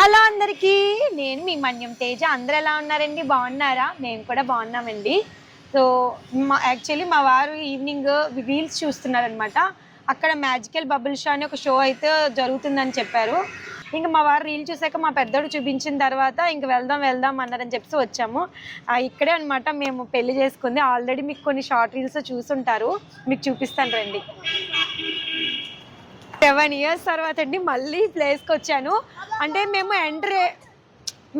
Hello అందరికీ నేను మీ మన్యం తేజ. అందరు ఎలా ఉన్నారండి? బాగున్నారా? మేము కూడా బాగున్నామండి. సో మా యాక్చువల్లీ మా వారు ఈవినింగ్ రీల్స్ చూస్తున్నారనమాట అక్కడ మ్యాజికల్ బబుల్ షో అని ఒక షో అయితే జరుగుతుందని చెప్పారు. ఇంకా మా వారు రీల్ చూసాక మా పెద్దోడు చూపించిన తర్వాత ఇంక వెళ్దాం వెళ్దాం అన్నారని చెప్పి వచ్చాము. ఇక్కడే అనమాట మేము పెళ్ళి చేసుకుంది. ఆల్రెడీ మీకు కొన్ని షార్ట్ రీల్స్ చూసుంటారు. మీకు చూపిస్తాను రండి. సెవెన్ ఇయర్స్ తర్వాత అండి మళ్ళీ ప్లేస్కి వచ్చాను. అంటే మేము ఎంటర్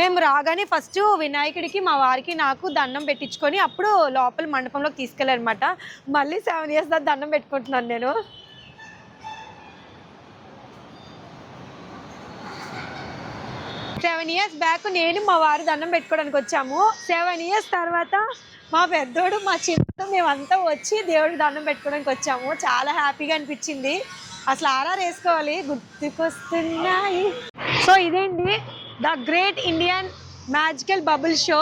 మేము రాగానే ఫస్ట్ వినాయకుడికి మా వారికి నాకు దండం పెట్టించుకొని అప్పుడు లోపల మండపంలోకి తీసుకెళ్ళారనమాట మళ్ళీ సెవెన్ ఇయర్స్ దాకా దండం పెట్టుకుంటున్నాను నేను. సెవెన్ ఇయర్స్ బ్యాక్ నేను మా వారి దండం పెట్టుకోవడానికి వచ్చాము. సెవెన్ ఇయర్స్ తర్వాత మా పెద్దోడు మా చిన్నతో మేమంతా వచ్చి దేవుడికి దండం పెట్టుకోవడానికి వచ్చాము. చాలా హ్యాపీగా అనిపించింది. అసలు ఆర్ఆర్ వేసుకోవాలి. గుర్తుకొస్తున్నాయి. సో ఇదేంటి? The great Indian magical bubble show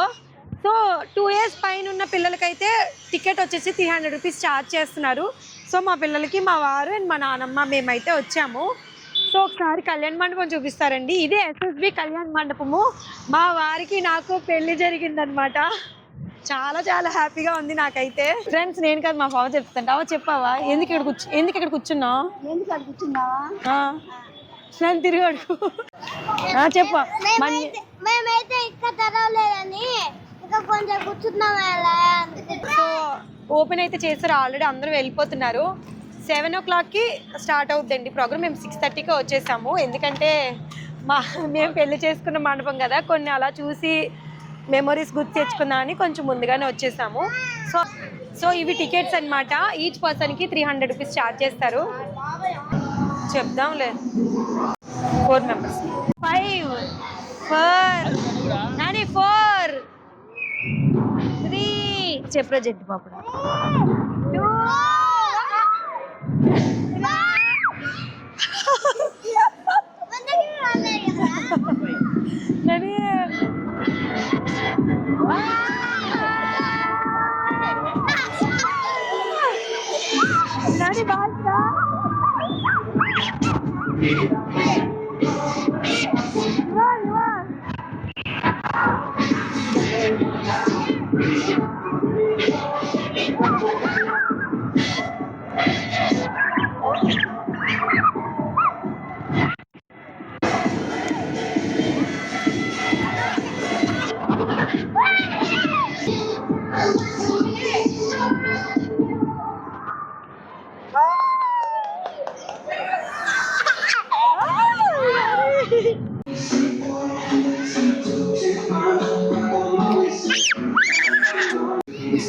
so two years పైన ఉన్న పిల్లలకైతే టికెట్ వచ్చేసి త్రీ హండ్రెడ్ రూపీస్ ఛార్జ్ చేస్తున్నారు. సో మా పిల్లలకి మా వారు అండ్ మా నాన్నమ్మ మేమైతే వచ్చాము. సో ఒకసారి కళ్యాణ మండపం చూపిస్తారండి. ఇదే ఎస్ఎస్బి కళ్యాణ మండపము. మా వారికి నాకు పెళ్ళి జరిగిందనమాట. చాలా చాలా హ్యాపీగా ఉంది నాకైతే. ఫ్రెండ్స్ నేను కాదు మా బావ చెప్తాను అవ చెప్పావా? ఎందుకు ఇక్కడ కూర్చు ఎందుకు ఇక్కడ కూర్చున్నావు? ఎందుకు అక్కడ కూర్చున్నావా? నన్ను తిరిగి అడుగు. చెప్పు. మేమైతే ఇక్కడ తెరవలేదని ఇంకా కొంచెం కూర్చున్నాం ఓపెన్ అయితే చేస్తారు. ఆల్రెడీ అందరూ వెళ్ళిపోతున్నారు. సెవెన్ ఓ క్లాక్కి స్టార్ట్ అవుతుందండి ప్రోగ్రామ్. మేము సిక్స్ థర్టీకి వచ్చేసాము. ఎందుకంటే మా మేము పెళ్ళి చేసుకున్న మండపం కదా. కొన్ని అలా చూసి మెమరీస్ గుర్తు తెచ్చుకుందామని కొంచెం ముందుగానే వచ్చేసాము. సో సో ఇవి టికెట్స్ అన్నమాట. ఈచ్ పర్సన్కి త్రీ హండ్రెడ్ రూపీస్ ఛార్జ్ చేస్తారు. చెప్దాంలే. Four members. Five four Nani four. Three. చెప్పరా జెడ్ పాపడా? Two.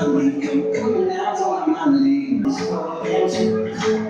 mind when it come, come down on my knees.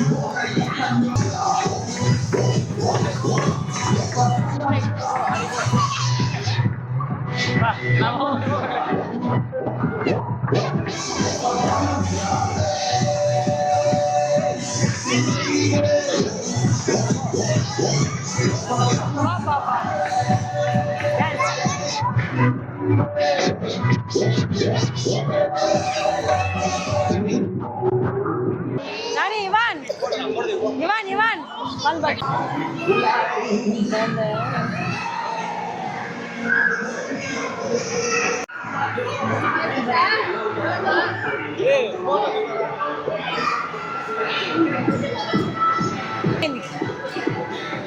Ivan Ivan Ivan one but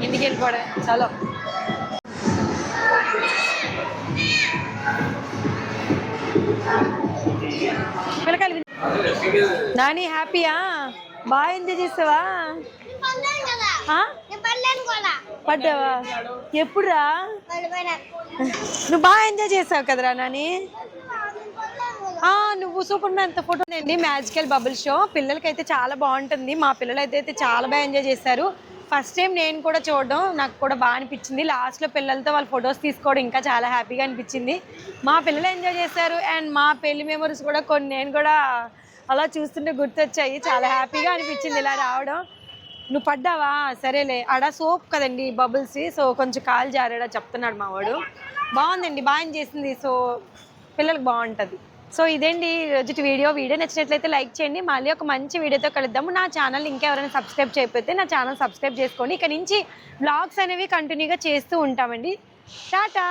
ఇంటికి వెళ్ళిపోవడం చలో పిల్లకాయలు నాని హ్యాపీయా? బాగా ఎంజాయ్ చేసావా? పడ్డావా? ఎప్పుడురా? నువ్వు బాగా ఎంజాయ్ చేసావు కదరా నాని? ఆ, నువ్వు సూపర్ ఎంత ఫోటో అండి మ్యాజికల్ బబుల్ షో. పిల్లలకైతే చాలా బాగుంటుంది. మా పిల్లలు అయితే అయితే చాలా బాగా ఎంజాయ్ చేశారు. ఫస్ట్ టైం నేను కూడా చూడడం. నాకు కూడా బాగా అనిపించింది. లాస్ట్లో పిల్లలతో వాళ్ళ ఫొటోస్ తీసుకోవడం ఇంకా చాలా హ్యాపీగా అనిపించింది. మా పిల్లలు ఎంజాయ్ చేశారు. అండ్ మా పెళ్ళి మెమరీస్ కూడా కొన్ని నేను కూడా అలా చూస్తుంటే గుర్తొచ్చాయి. చాలా హ్యాపీగా అనిపించింది ఇలా రావడం. నువ్వు పడ్డావా? సరేలే. ఆడ సోప్ కదండి బబుల్స్ సో కొంచెం కాలు జారాడా చెప్తున్నాడు మా వాడు. బాగుందండి. బాగా చేసింది. సో పిల్లలకు బాగుంటుంది. సో ఇదేంటి రోజు వీడియో? వీడియో నచ్చినట్లయితే లైక్ చేయండి. మళ్ళీ ఒక మంచి వీడియోతో కలుద్దాము. నా ఛానల్ ఇంకెవరైనా సబ్స్క్రైబ్ చేయకపోతే నా ఛానల్ సబ్స్క్రైబ్ చేసుకోండి. ఇక నుంచి బ్లాగ్స్ అనేవి కంటిన్యూగా చేస్తూ ఉంటామండి. టాటా!